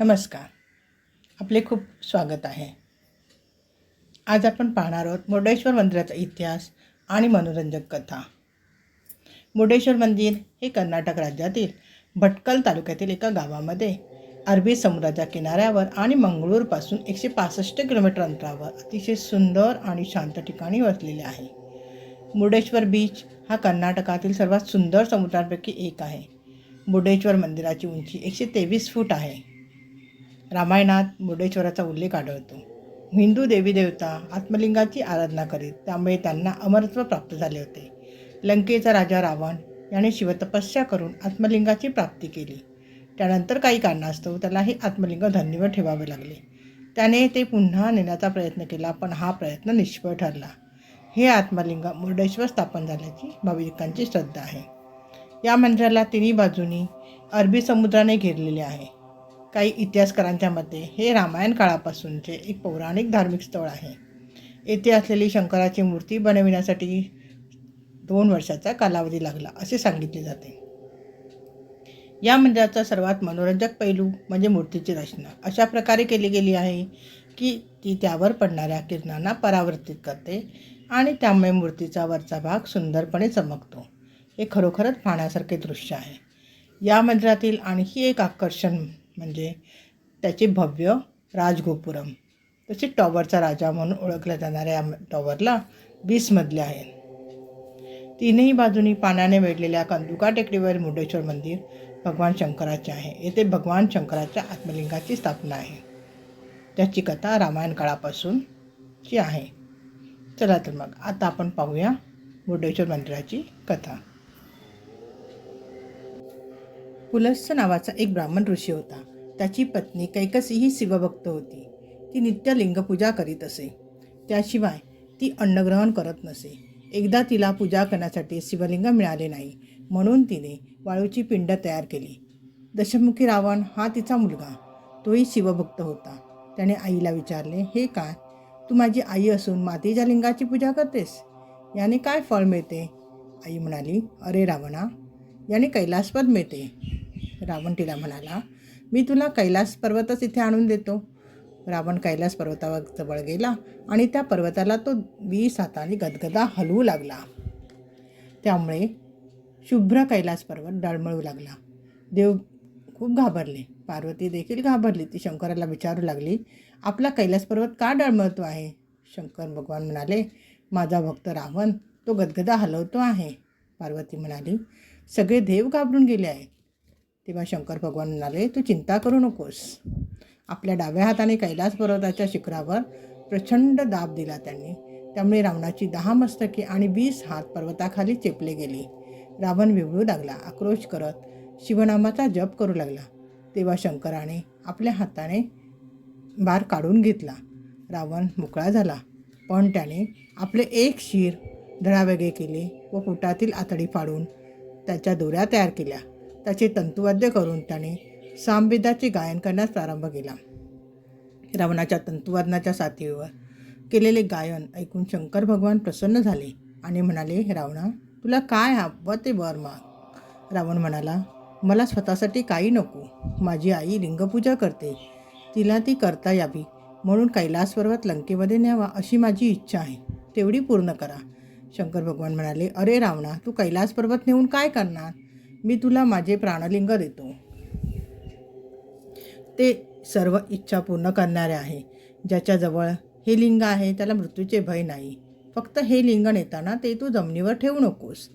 नमस्कार. आपले खूप स्वागत आहे. आज आपण पाहणार आहोत मुर्डेश्वर मंदिराचा इतिहास आणि मनोरंजक कथा. मुर्डेश्वर मंदिर हे कर्नाटक राज्यातील भटकल तालुक्यातील एका गावामध्ये अरबी समुद्राच्या किनाऱ्यावर आणि मंगळूरपासून एकशे पासष्ट किलोमीटर अंतरावर अतिशय सुंदर आणि शांत ठिकाणी वसलेले आहे. मुर्डेश्वर बीच हा कर्नाटकातील सर्वात सुंदर समुद्रांपैकी एक आहे. मुर्डेश्वर मंदिराची उंची एकशे तेवीस फूट आहे. रामायणात मुर्डेश्वराचा उल्लेख आढळतो. हिंदू देवी देवता आत्मलिंगाची आराधना करीत त्यामुळे त्यांना अमरत्व प्राप्त झाले होते. लंकेचा राजा रावण याने शिवतपस्या करून आत्मलिंगाची प्राप्ती केली. त्यानंतर काही कारणास्तव त्याला हे आत्मलिंग धरणीवर ठेवावे लागले. त्याने ते पुन्हा नेण्याचा प्रयत्न केला पण हा प्रयत्न निष्फळ ठरला. हे आत्मलिंग मुर्डेश्वर स्थापन झाल्याची भाविकांची श्रद्धा आहे. या मंदिराला तिन्ही बाजूनी अरबी समुद्राने घेरलेले आहे. काही इतिहासकारांच्या मते हे रामायण काळापासूनचे एक पौराणिक धार्मिक स्थळ आहे. येथे असलेली शंकराची मूर्ती बनविण्यासाठी दोन वर्षाचा कालावधी लागला असे सांगितले जाते. या मंदिराचा सर्वात मनोरंजक पैलू म्हणजे मूर्तीची रचना. अशा प्रकारे केली गेली आहे की ती त्यावर पडणाऱ्या किरणांना परावर्तित करते आणि त्यामुळे मूर्तीचा वरचा भाग सुंदरपणे चमकतो. हे खरोखरच पाहण्यासारखे दृश्य आहे. या मंदिरातील आणखी एक आकर्षण म्हणजे त्याचे भव्य राजगोपुरम. तसे टॉवरचा राजा म्हणून ओळखल्या जाणाऱ्या या टॉवरला वीस मजले आहेत. तीनही बाजूनी पाण्याने वेढलेल्या कंदुका टेकडीवर मुर्डेश्वर मंदिर भगवान शंकराचे आहे. येथे भगवान शंकराच्या आत्मलिंगाची स्थापना आहे. त्याची कथा रामायण काळापासूनची आहे. चला तर मग आता आपण पाहूया मुर्डेश्वर मंदिराची कथा. पुलस्स नावाचा एक ब्राह्मण ऋषी होता. त्याची पत्नी कैकसी ही शिवभक्त होती. ती नित्य लिंगपूजा करीत असे. त्याशिवाय ती अन्नग्रहण करत नसे. एकदा तिला पूजा करण्यासाठी शिवलिंग मिळाले नाही. म्हणून तिने वाळूची पिंड तयार केली. दशमुखी रावण हा तिचा मुलगा. तोही शिवभक्त होता. त्याने आईला विचारले हे काय? तू माझी आई असून मातीच्या लिंगाची पूजा करतेस? याने काय फळ मिळते? आई म्हणाली अरे रावणा याने कैलासपद मिळते. रावण तिला म्हणाला मी तुला कैलास पर्वतच इथे आणून देतो. रावण कैलास पर्वतावर जवळ गेला आणि त्या पर्वताला तो वीस हाताने गदगदा हलवू लागला. त्यामुळे शुभ्र कैलास पर्वत डळमळू लागला. देव खूप घाबरले. पार्वती देखील घाबरली. ती शंकराला विचारू लागली आपला कैलास पर्वत का डळमळतो आहे? शंकर भगवान म्हणाले माझा भक्त रावण तो गदगदा हलवतो आहे. पार्वती म्हणाली सगळे देव घाबरून गेले आहेत. तेव्हा शंकर भगवान म्हणाले तू चिंता करू नकोस. आपल्या डाव्या हाताने कैलास पर्वताच्या शिखरावर प्रचंड दाब दिला त्यांनी. त्यामुळे रावणाची दहा मस्तके आणि वीस हात पर्वताखाली चेपले गेले. रावण विवळू लागला आक्रोश करत शिवनामाचा जप करू लागला. तेव्हा शंकराने आपल्या हाताने बार काढून घेतला. रावण मोकळा झाला पण त्याने आपले एक शिर धडावेगळे केले व पोटातील आतडी फाडून त्याच्या दोऱ्या तयार केल्या. त्याचे तंतुवाद्य करून त्याने सामवेदाचे गायन करण्यास प्रारंभ केला. रावणाच्या तंतुवादनाच्या साथीवर केलेले गायन ऐकून शंकर भगवान प्रसन्न झाले आणि म्हणाले रावणा तुला काय हवं ते वर माग. रावण म्हणाला मला स्वतःसाठी काही नको. माझी आई लिंगपूजा करते. तिला ती करता यावी. म्हणून कैलास पर्वत लंकेमध्ये न्यावा अशी माझी इच्छा आहे. तेवढी पूर्ण करा. शंकर भगवान म्हणाले अरे रावणा तू कैलास पर्वत नेऊन काय करणार? मी तुला माझे प्राणलिंग देतो. ते सर्व इच्छा पूर्ण करणारे आहे. ज्याच्याजवळ हे लिंग आहे त्याला मृत्यूचे भय नाही. फक्त हे लिंग नेताना ते तू जमिनीवर ठेवू नकोस.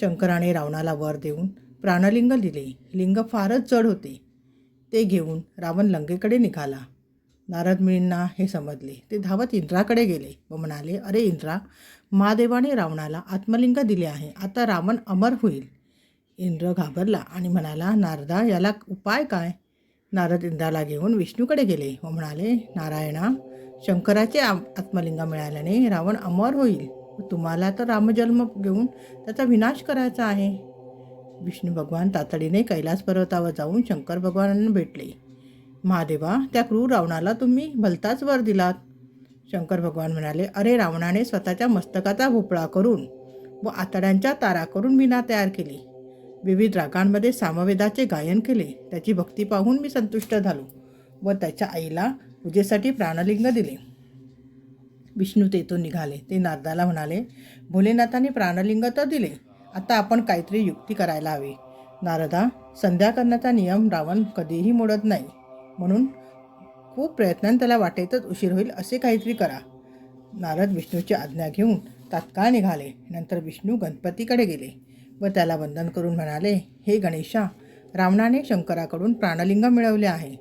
शंकराने रावणाला वर देऊन प्राणलिंग दिले. लिंग फारच जड होते. ते घेऊन रावण लंकेकडे निघाला. नारद मुनींना हे समजले. ते धावत इंद्राकडे गेले व म्हणाले अरे इंद्रा महादेवाने रावणाला आत्मलिंग दिले आहे. आता रावण अमर होईल. इंद्र घाबरला आणि म्हणाला नारदा याला उपाय काय? नारद इंद्राला घेऊन विष्णूकडे गेले व म्हणाले नारायणा शंकराचे आत्मलिंग मिळाल्याने रावण अमर होईल. तुम्हाला तर रामजन्म घेऊन त्याचा विनाश करायचा आहे. विष्णू भगवान तातडीने कैलास पर्वतावर जाऊन शंकर भगवानांना भेटले. महादेवा त्या क्रूर रावणाला तुम्ही भलताच वर दिलात. शंकर भगवान म्हणाले अरे रावणाने स्वतःच्या मस्तकाचा भोपळा करून व आतड्यांच्या तारा करून मीना तयार केली. विविध रागांमध्ये सामवेदाचे गायन केले. त्याची भक्ती पाहून मी संतुष्ट झालो व त्याच्या आईला पूजेसाठी प्राणलिंग दिले. विष्णू तेथून निघाले. ते नारदाला म्हणाले भोलेनाथाने प्राणलिंग तर दिले. आता आपण काहीतरी युक्ती करायला हवी. नारदा संध्या करण्याचा नियम रावण कधीही मोडत नाही. म्हणून खूप प्रयत्नांनी त्याला वाटेतच उशीर होईल असे काहीतरी करा. नारद विष्णूची आज्ञा घेऊन तात्काळ निघाले. नंतर विष्णू गणपतीकडे गेले व त्याला वंदन करून म्हणाले हे गणेशा रावणाने शंकराकडून प्राणलिंग मिळवले आहे.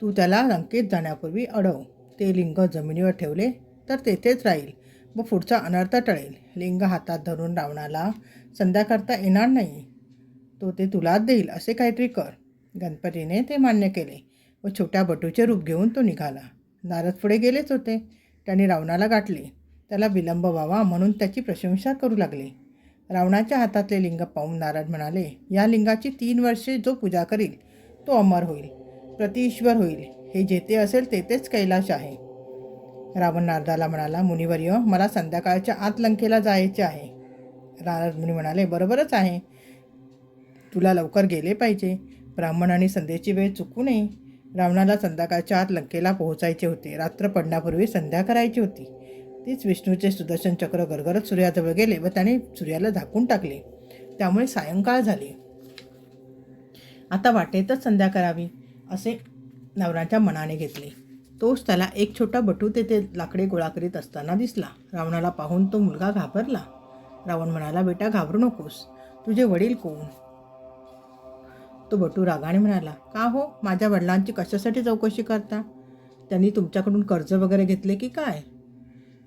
तू त्याला लंकेत जाण्यापूर्वी अडव. ते लिंग जमिनीवर ठेवले तर तेथेच राहील व पुढचा अनर्थ टळेल. लिंग हातात धरून रावणाला संध्या करता येणार नाही. तो ते तुलाच देईल असे काहीतरी कर. गणपतीने ते मान्य केले. व छोट्या बटूचे रूप घेऊन तो निघाला. नारद पुढे गेलेच होते. त्याने रावणाला गाठले. त्याला विलंब व्हावा म्हणून त्याची प्रशंसा करू लागले. रावणाच्या हातातले लिंग पाहून नारद म्हणाले या लिंगाची तीन वर्षे जो पूजा करील तो अमर होईल. प्रतिईश्वर होईल. हे जेथे असेल तेथेच कैलाश आहे. रावण नारदाला म्हणाला मुनिवर्य मला संध्याकाळच्या आत लंकेला जायचे आहे. नारद मुनी म्हणाले बरोबरच आहे. तुला लवकर गेले पाहिजे. ब्राह्मणाने संध्येची वेळ चुकू नये. रावणाला संध्याकाळच्या आत लंकेला पोहोचायचे होते. रात्र पडण्यापूर्वी संध्या करायची होती. तीच विष्णूचे सुदर्शन चक्र गरगरत सूर्याजवळ गेले व त्याने सूर्याला झाकून टाकले. त्यामुळे सायंकाळ झाली. आता वाटेतच संध्या करावी असे नवराच्या मनाने घेतले. तोच त्याला एक छोटा बटू तेथे लाकडे गोळा करीत असताना दिसला. रावणाला पाहून तो मुलगा घाबरला. रावण म्हणाला बेटा घाबरू नकोस. तुझे वडील कोण? तो बटू रागाने म्हणाला का हो? माझ्या वडिलांची कशासाठी चौकशी करता? त्यांनी तुमच्याकडून कर्ज वगैरे घेतले की काय?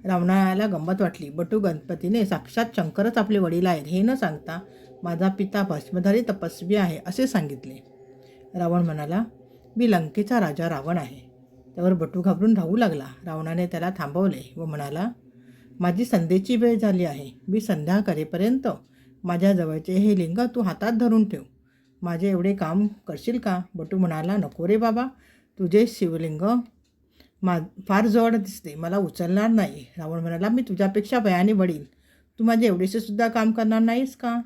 रावणाला गंमत वाटली. बटू गणपतीने साक्षात शंकरच आपले वडील आहेत हे न सांगता माझा पिता भस्मधारी तपस्वी आहे असे सांगितले. रावण म्हणाला मी लंकेचा राजा रावण आहे. त्यावर बटू घाबरून राहू लागला. रावणाने त्याला थांबवले व म्हणाला माझी संध्येची वेळ झाली आहे. मी संध्या करेपर्यंत माझ्या जवळचे हे लिंग तू हातात धरून ठेव. माझे एवढे काम करशील का? बटू म्हणाला नको रे बाबा तुझे शिवलिंग मा फार जवळ दिसते मला उचलणार नाही. रावण म्हणाला मी तुझ्यापेक्षा वयाने वडील तू माझे एवढेसे सुद्धा काम करणार नाहीस का?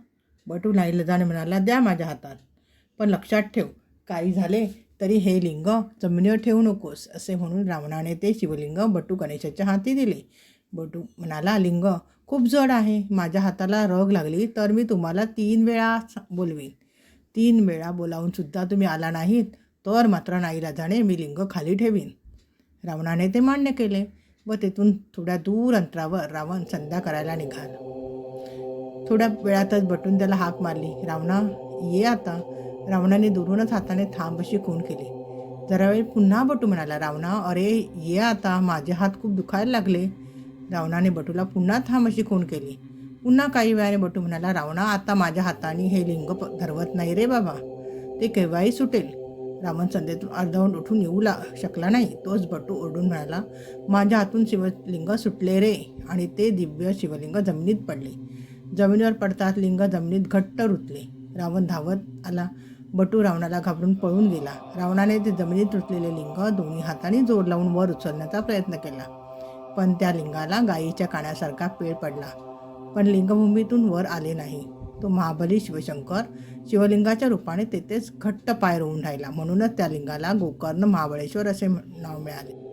बटू नाही लजाने म्हणाला द्या माझ्या हातात पण लक्षात ठेव काही झाले तरी हे लिंग जमिनीवर ठेवू नकोस असे म्हणून रावणाने ते शिवलिंग बटू गणेशाच्या हाती दिले. बटू म्हणाला लिंग खूप जड आहे माझ्या हाताला रग लागली तर मी तुम्हाला तीन वेळा बोलवीन. तीन वेळा बोलावून सुद्धा तुम्ही आला नाहीत तर मात्र नाईलाजाने मी लिंग खाली ठेवीन. रावणाने ते मान्य केले व तेथून थोड्या दूर अंतरावर रावण संध्या करायला निघाला. थोड्या वेळातच बटून त्याला हाक मारली. रावणा ये आता. रावणाने दुरूनच हाताने थांब अशी खून केली. जरा वेळ पुन्हा बटू म्हणाला रावणा अरे ये आता. माझे हात खूप दुखायला लागले. रावणाने बटूला पुन्हा थांब अशी खून केली. पुन्हा काही वेळाने बटू म्हणाला रावणा आता माझ्या हाताने हे लिंग प- धरवत नाही रे बाबा. ते केव्हाही सुटेल. रावण संध्येतून अर्धवट उठून येऊ ला शकला नाही. तोच बटू ओरडून म्हणाला माझ्या हातून शिवलिंग सुटले रे. आणि ते दिव्य शिवलिंग जमिनीत पडले. जमिनीवर पडतात लिंग जमिनीत घट्ट रुतले. रावण धावत आला. बटू रावणाला घाबरून पळून गेला. रावणाने ते जमिनीत रुतलेले लिंग दोन्ही हाताने जोड लावून वर उचलण्याचा प्रयत्न केला. पण त्या लिंगाला गायीच्या काण्यासारखा पेळ पडला. पण लिंगभूमीतून वर आले नाही. तो महाबली शिवशंकर शिवलिंगाच्या रूपाने तेथेच घट्ट पाय रोवून राहिला. म्हणूनच त्या लिंगाला गोकर्ण महाबळेश्वर असे नाव मिळाले.